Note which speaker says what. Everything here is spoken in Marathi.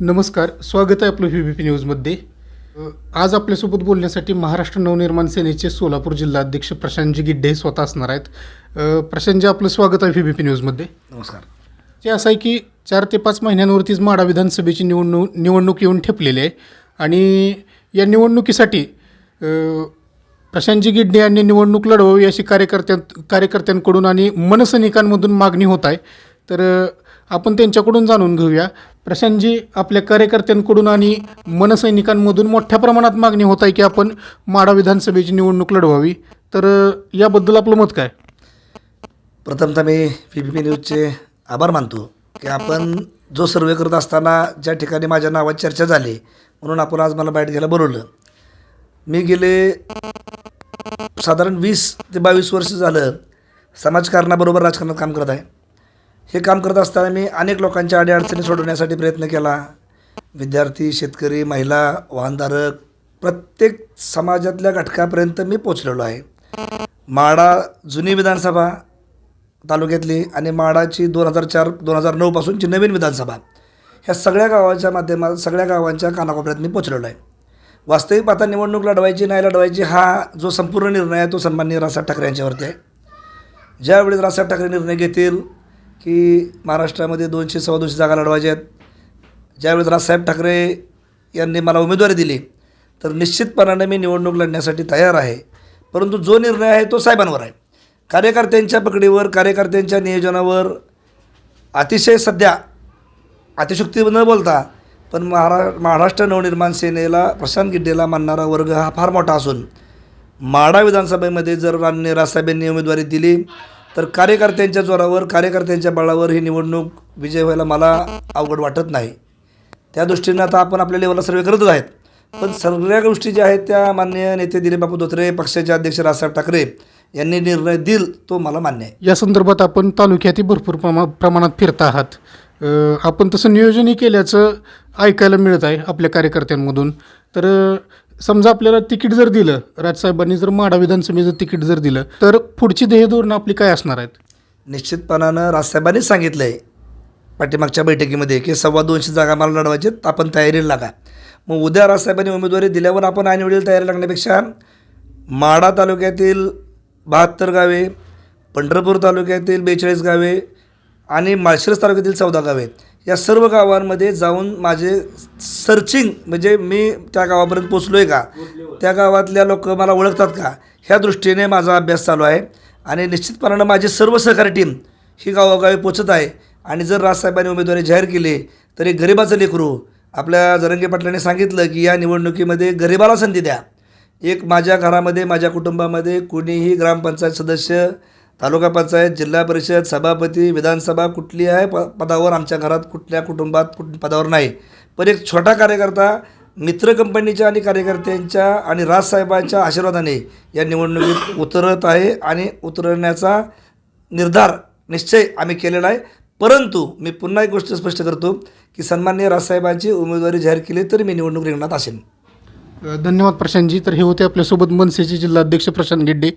Speaker 1: नमस्कार स्वागत आहे आपलं व्ही बी पी न्यूजमध्ये आज आपल्यासोबत बोलण्यासाठी महाराष्ट्र नवनिर्माण सेनेचे सोलापूर जिल्हा अध्यक्ष प्रशांतजी गिड्डे स्वतः असणार आहेत. प्रशांतजी आपलं स्वागत आहे व्ही बी पी न्यूजमध्ये.
Speaker 2: नमस्कार.
Speaker 1: ते असं आहे की चार ते पाच महिन्यांवरतीच माडा विधानसभेची निवडणूक निवडणूक येऊन ठेपलेली आहे. आणि या निवडणुकीसाठी प्रशांतजी गिड्डे यांनी निवडणूक लढवावी अशी कार्यकर्त्यां कार्यकर्त्यांकडून आणि मनसैनिकांमधून मागणी होत आहे. तर आपण त्यांच्याकडून जाणून घेऊया. प्रशांतजी आपल्या कार्यकर्त्यांकडून आणि मनसैनिकांमधून मोठ्या प्रमाणात मागणी होत आहे की आपण माडा विधानसभेची निवडणूक लढवावी. तर याबद्दल आपलं मत काय?
Speaker 2: प्रथमतः मी पी पी पी न्यूजचे आभार मानतो की आपण जो सर्वे करत असताना ज्या ठिकाणी माझ्या नावात चर्चा झाली म्हणून आपण आज मला बाईट घ्यायला बोलवलं. मी गेले साधारण वीस ते बावीस वर्ष झालं समाजकारणाबरोबर राजकारणात काम करत आहे. हे काम करत असताना मी अनेक लोकांच्या अडीअडचणी सोडवण्यासाठी प्रयत्न केला. विद्यार्थी शेतकरी महिला वाहनधारक प्रत्येक समाजातल्या घटकापर्यंत मी पोचलेलो आहे. माडा जुनी विधानसभा तालुक्यातली आणि माडाची दोन हजार चार दोन हजार नऊपासूनची नवीन विधानसभा. ह्या सगळ्या गावाच्या माध्यमात सगळ्या गावांच्या कानाकोपऱ्यात मी पोचलेलो आहे. वास्तविक आता निवडणूक लढवायची नाही लढवायची हा जो संपूर्ण निर्णय आहे तो सन्माननीय राजसाहेब ठाकरे यांच्यावरती आहे. ज्यावेळेस राजसाहेब ठाकरे निर्णय घेतील की महाराष्ट्रामध्ये दोनशे सव्वा दोनशे जागा लढवायच्या आहेत. ज्यावेळेस राजसाहेब ठाकरे यांनी मला उमेदवारी दिली तर निश्चितपणाने मी निवडणूक लढण्यासाठी तयार आहे. परंतु जो निर्णय आहे तो साहेबांवर आहे. कार्यकर्त्यांच्या पकडीवर कार्यकर्त्यांच्या नियोजनावर अतिशय सध्या अतिशुक्ती न बोलता पण महारा महाराष्ट्र नवनिर्माण सेनेला प्रशांत गिड्डेला मानणारा वर्ग हा फार मोठा असून माडा विधानसभेमध्ये जर रानने राजसाहेबांनी उमेदवारी दिली तर कार्यकर्त्यांच्या जोरावर कार्यकर्त्यांच्या बळावर ही निवडणूक विजय व्हायला मला अवघड वाटत नाही. त्या दृष्टीनं आता आपण आपल्या लेवलला सर्वे करतच आहेत. पण सगळ्या गोष्टी ज्या आहेत त्या मान्य नेते दिलीपबापू धोत्रे पक्षाचे अध्यक्ष राजसाहेब ठाकरे यांनी निर्णय दिल तो मला मान्य आहे.
Speaker 1: या संदर्भात आपण तालुक्यातही भरपूर प्रमा प्रमाणात फिरता आहात. आपण तसं नियोजनही केल्याचं ऐकायला मिळत आहे आपल्या कार्यकर्त्यांमधून. तर समजा आपल्याला तिकीट जर दिलं राजसाहेबांनी जर माडा विधानसभेचं तिकीट जर दिलं तर पुढची ध्येयधोरणं आपली काय असणार आहेत?
Speaker 2: निश्चितपणानं राजसाहेबांनीच सांगितलं आहे पाठीमागच्या बैठकीमध्ये की सव्वा दोनशे जागा मला लढवायचे आपण तयारीला लागा. मग उद्या राजसाहेबांनी उमेदवारी दिल्यावर आपण ऐनवेळी तयारी लागण्यापेक्षा माडा तालुक्यातील बहात्तर गावे पंढरपूर तालुक्यातील बेचाळीस गावे आणि माळशिरस तालुक्यातील चौदा गावे या सर्व गावांमध्ये जाऊन माझे सर्चिंग म्हणजे मी त्या गावापर्यंत पोचलो आहे का? त्या गावातल्या लोक मला ओळखतात का? ह्या दृष्टीने माझा अभ्यास चालू आहे. आणि निश्चितपणानं माझी सर्व सहकारी टीम ही गावोगावी पोचत आहे. आणि जर राजसाहेबांनी उमेदवारी जाहीर केली तरी गरिबाचं लेकरू आपल्या जरंगे पाटलांनी सांगितलं की या निवडणुकीमध्ये गरिबाला संधी द्या. एक माझ्या घरामध्ये माझ्या कुटुंबामध्ये कुणीही ग्रामपंचायत सदस्य तालुका पंचायत जिल्हा परिषद सभापती विधानसभा कुठली आहे? प पदावर आमच्या घरात कुठल्या कुटुंबात कुठ पदावर नाही. पण एक छोटा कार्यकर्ता मित्र कंपनीच्या आणि कार्यकर्त्यांच्या आणि राजसाहेबांच्या आशीर्वादाने या निवडणुकीत उतरत आहे आणि उतरण्याचा निर्धार निश्चय आम्ही केलेला आहे. परंतु मी पुन्हा एक गोष्ट स्पष्ट करतो की सन्मान्य राजसाहेबांची उमेदवारी जाहीर केली तर मी निवडणूक रिंगणात असेन.
Speaker 1: धन्यवाद प्रशांतजी. तर हे होते आपल्यासोबत मनसेचे जिल्हा अध्यक्ष प्रशांत गिड्डे.